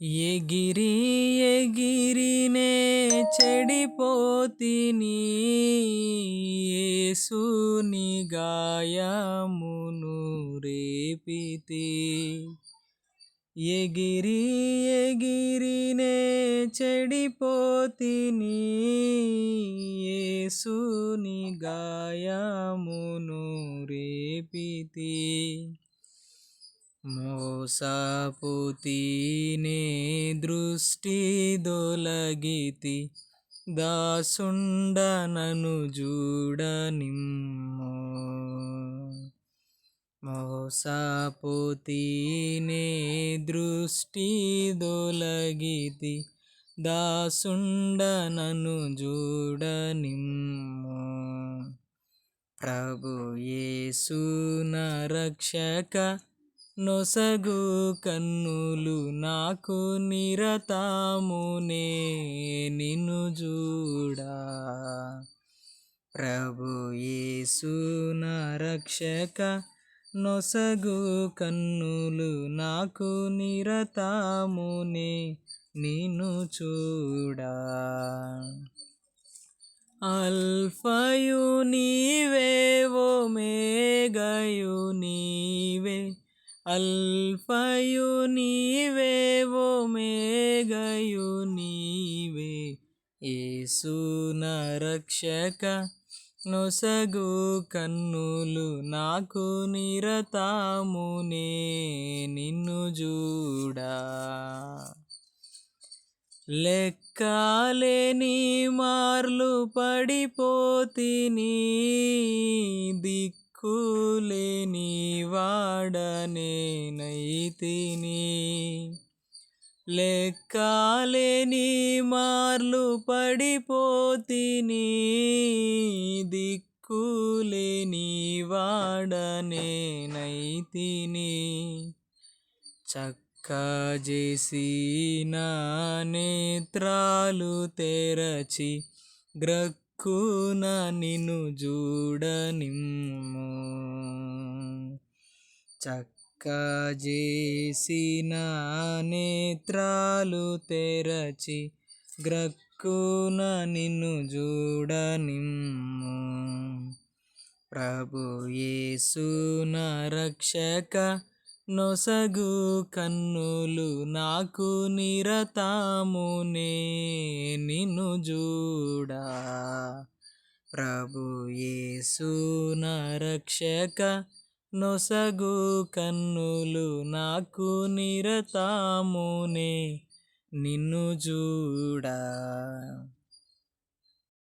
ఎగిరి ఎగిరినే చెడిపోతిని యేసుని గాయమును రేపితి. ఎగిరి ఎగిరినే చెడిపోతిని ఏసుని గాయమును రేపితి. మోసపుతీనే దృష్టి దొలగితి దాసుండనను చూడనిమ్ము మోసపుతీనే దృష్టి దొలగితి దాసుండనను చూడనిమ్ము ప్రభు యేసు రక్షక నొసగు కన్నులు నాకు నిరతామునే నిన్ను చూడా ప్రభు యేసు రక్షక నొసగు కన్నులు నాకు నిరతామునే నిన్ను చూడా. అల్ఫయు నీవే ఓ మేఘయు నీవే అల్ఫయు నీవే ఓ మేఘయు నీవే. ఏసున రక్షక నొసగు కన్నులు నాకు నిరతామునే నిన్ను చూడా లెక్కలేని మార్లు పడిపోతిని దిక్ దిక్కులేని వాడనేనైతిని లెక్కలేని మార్లు పడిపోతిని. దిక్కులేని వాడనేనైతిని చక్క చేసి నా నేత్రాలు తెరచి గ్రక్ గ్రక్కున నిన్ను చూడనిమ్ము చక్క చేసిన నేత్రాలు తెరచి గ్రక్కున నిన్ను చూడనిమ్ము ప్రభు యేసున రక్షక నొసగు కన్నులు నాకు నిరతామునే చూడా. ప్రభు యేసు రక్షక నొసగు కన్నులు నాకు నిరతామునే. నిన్ను చూడా.